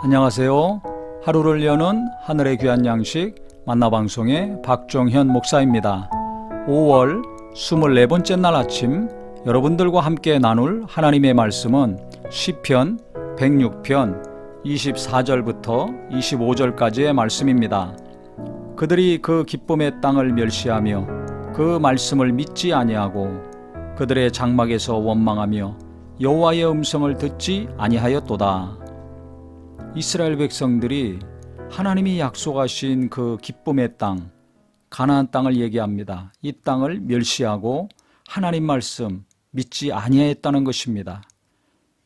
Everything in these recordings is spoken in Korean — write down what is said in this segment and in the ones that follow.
안녕하세요. 하루를 여는 하늘의 귀한 양식 만나방송의 박종현 목사입니다. 5월 24번째 날 아침 여러분들과 함께 나눌 하나님의 말씀은 시편 106편 24절부터 25절까지의 말씀입니다. 그들이 그 기쁨의 땅을 멸시하며 그 말씀을 믿지 아니하고 그들의 장막에서 원망하며 여호와의 음성을 듣지 아니하였도다. 이스라엘 백성들이 하나님이 약속하신 그 기쁨의 땅, 가나안 땅을 얘기합니다. 이 땅을 멸시하고 하나님 말씀 믿지 아니하였다는 것입니다.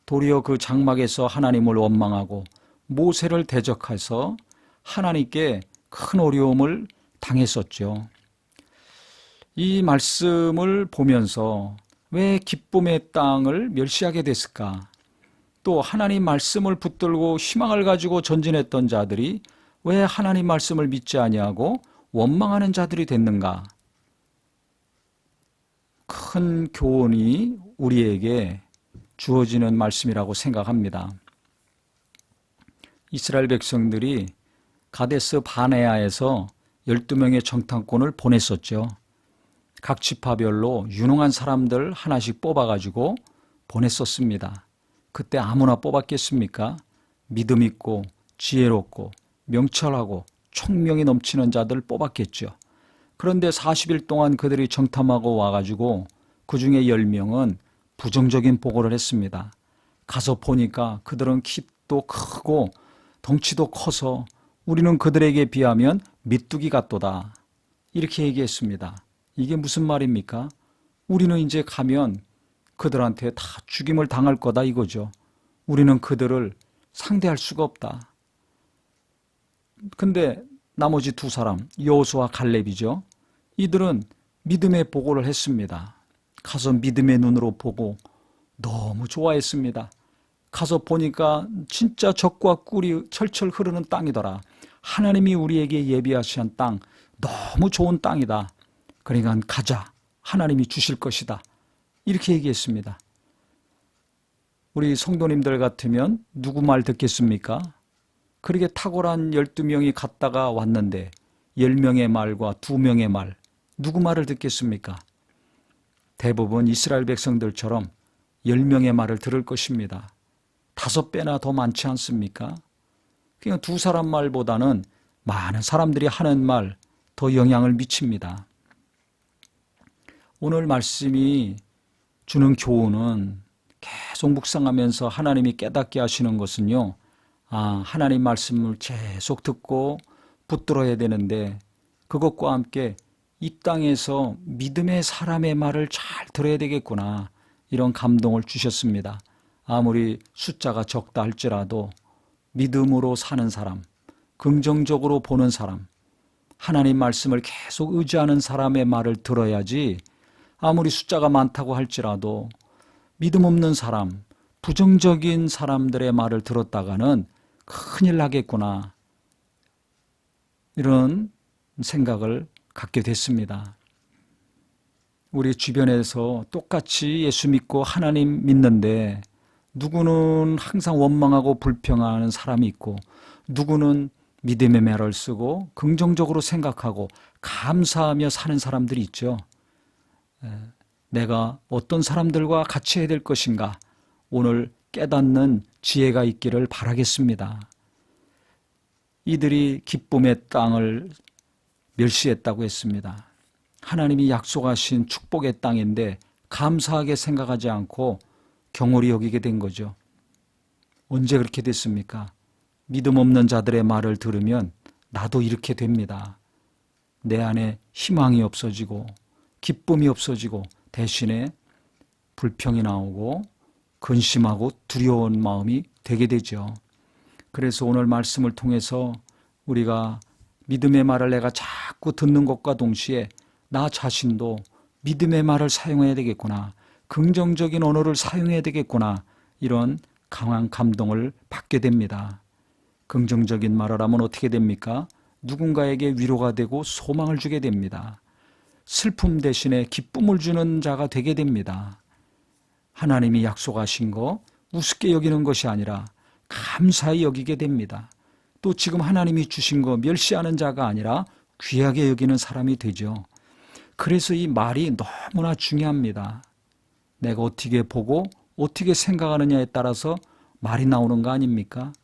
도리어 그 장막에서 하나님을 원망하고 모세를 대적해서 하나님께 큰 어려움을 당했었죠. 이 말씀을 보면서 왜 기쁨의 땅을 멸시하게 됐을까? 또 하나님 말씀을 붙들고 희망을 가지고 전진했던 자들이 왜 하나님 말씀을 믿지 아니하고 원망하는 자들이 됐는가? 큰 교훈이 우리에게 주어지는 말씀이라고 생각합니다. 이스라엘 백성들이 가데스 바네아에서 12명의 정탐꾼을 보냈었죠. 각 지파별로 유능한 사람들 하나씩 뽑아가지고 보냈었습니다. 그때 아무나 뽑았겠습니까? 믿음 있고 지혜롭고 명철하고 총명이 넘치는 자들 뽑았겠죠. 그런데 40일 동안 그들이 정탐하고 와가지고 그 중에 10명은 부정적인 보고를 했습니다. 가서 보니까 그들은 키도 크고 덩치도 커서 우리는 그들에게 비하면 미뚜기 같도다. 이렇게 얘기했습니다. 이게 무슨 말입니까? 우리는 이제 가면 그들한테 다 죽임을 당할 거다 이거죠. 우리는 그들을 상대할 수가 없다. 근데 나머지 두 사람, 여호수와 갈렙이죠. 이들은 믿음의 보고를 했습니다. 가서 믿음의 눈으로 보고 너무 좋아했습니다. 가서 보니까 진짜 적과 꿀이 철철 흐르는 땅이더라. 하나님이 우리에게 예비하신 땅, 너무 좋은 땅이다. 그러니까 가자. 하나님이 주실 것이다. 이렇게 얘기했습니다. 우리 성도님들 같으면 누구 말 듣겠습니까? 그렇게 탁월한 12명이 갔다가 왔는데 10명의 말과 2명의 말, 누구 말을 듣겠습니까? 대부분 이스라엘 백성들처럼 10명의 말을 들을 것입니다. 다섯 배나 더 많지 않습니까? 그냥 두 사람 말보다는 많은 사람들이 하는 말 더 영향을 미칩니다. 오늘 말씀이 주는 교훈은 계속 묵상하면서 하나님이 깨닫게 하시는 것은요. 아, 하나님 말씀을 계속 듣고 붙들어야 되는데 그것과 함께 이 땅에서 믿음의 사람의 말을 잘 들어야 되겠구나. 이런 감동을 주셨습니다. 아무리 숫자가 적다 할지라도 믿음으로 사는 사람, 긍정적으로 보는 사람, 하나님 말씀을 계속 의지하는 사람의 말을 들어야지 아무리 숫자가 많다고 할지라도 믿음 없는 사람, 부정적인 사람들의 말을 들었다가는 큰일 나겠구나. 이런 생각을 갖게 됐습니다. 우리 주변에서 똑같이 예수 믿고 하나님 믿는데 누구는 항상 원망하고 불평하는 사람이 있고 누구는 믿음의 매를 쓰고 긍정적으로 생각하고 감사하며 사는 사람들이 있죠. 내가 어떤 사람들과 같이 해야 될 것인가 오늘 깨닫는 지혜가 있기를 바라겠습니다. 이들이 기쁨의 땅을 멸시했다고 했습니다. 하나님이 약속하신 축복의 땅인데 감사하게 생각하지 않고 경홀히 여기게 된 거죠. 언제 그렇게 됐습니까? 믿음 없는 자들의 말을 들으면 나도 이렇게 됩니다. 내 안에 희망이 없어지고 기쁨이 없어지고 대신에 불평이 나오고 근심하고 두려운 마음이 되게 되죠. 그래서 오늘 말씀을 통해서 우리가 믿음의 말을 내가 자꾸 듣는 것과 동시에 나 자신도 믿음의 말을 사용해야 되겠구나. 긍정적인 언어를 사용해야 되겠구나. 이런 강한 감동을 받게 됩니다. 긍정적인 말을 하면 어떻게 됩니까? 누군가에게 위로가 되고 소망을 주게 됩니다. 슬픔 대신에 기쁨을 주는 자가 되게 됩니다. 하나님이 약속하신 거 우습게 여기는 것이 아니라 감사히 여기게 됩니다. 또 지금 하나님이 주신 거 멸시하는 자가 아니라 귀하게 여기는 사람이 되죠. 그래서 이 말이 너무나 중요합니다. 내가 어떻게 보고 어떻게 생각하느냐에 따라서 말이 나오는 거 아닙니까?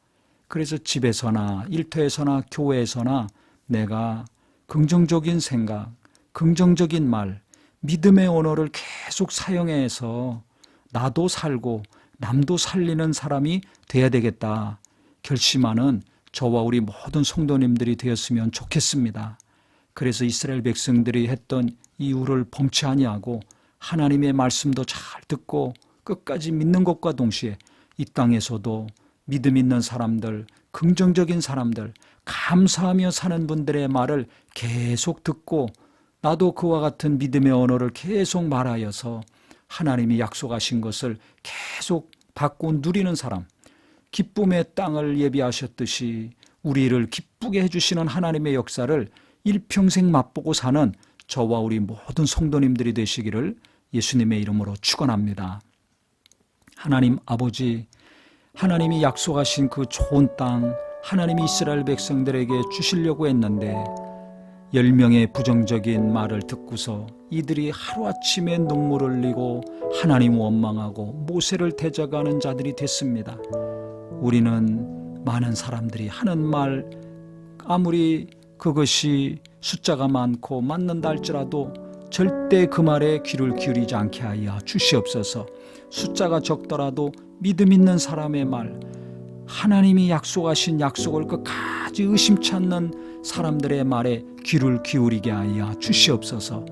그래서 집에서나 일터에서나 교회에서나 내가 긍정적인 생각, 긍정적인 말, 믿음의 언어를 계속 사용해서 나도 살고 남도 살리는 사람이 돼야 되겠다. 결심하는 저와 우리 모든 성도님들이 되었으면 좋겠습니다. 그래서 이스라엘 백성들이 했던 이유를 범치 아니하고 하나님의 말씀도 잘 듣고 끝까지 믿는 것과 동시에 이 땅에서도 믿음 있는 사람들, 긍정적인 사람들, 감사하며 사는 분들의 말을 계속 듣고 나도 그와 같은 믿음의 언어를 계속 말하여서 하나님이 약속하신 것을 계속 받고 누리는 사람, 기쁨의 땅을 예비하셨듯이 우리를 기쁘게 해주시는 하나님의 역사를 일평생 맛보고 사는 저와 우리 모든 성도님들이 되시기를 예수님의 이름으로 축원합니다. 하나님 아버지, 하나님이 약속하신 그 좋은 땅, 하나님이 이스라엘 백성들에게 주시려고 했는데 열 명의 부정적인 말을 듣고서 이들이 하루아침에 눈물을 흘리고 하나님 원망하고 모세를 대적하는 자들이 됐습니다. 우리는 많은 사람들이 하는 말 아무리 그것이 숫자가 많고 맞는다 할지라도 절대 그 말에 귀를 기울이지 않게 하여 주시옵소서. 숫자가 적더라도 믿음 있는 사람의 말, 하나님이 약속하신 약속을 끝까지 의심치 않는 사람들의 말에 귀를 기울이게 하여 주시옵소서.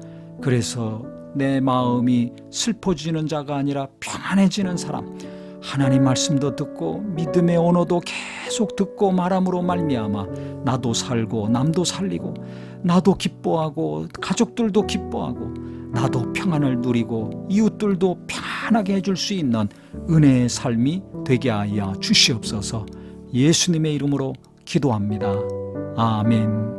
그래서 내 마음이 슬퍼지는 자가 아니라 평안해지는 사람, 하나님 말씀도 듣고 믿음의 언어도 계속 듣고 말함으로 말미암아 나도 살고 남도 살리고 나도 기뻐하고 가족들도 기뻐하고 나도 평안을 누리고 이웃들도 평안하게 해줄 수 있는 은혜의 삶이 되게 하여 주시옵소서 예수님의 이름으로 기도합니다. 아멘.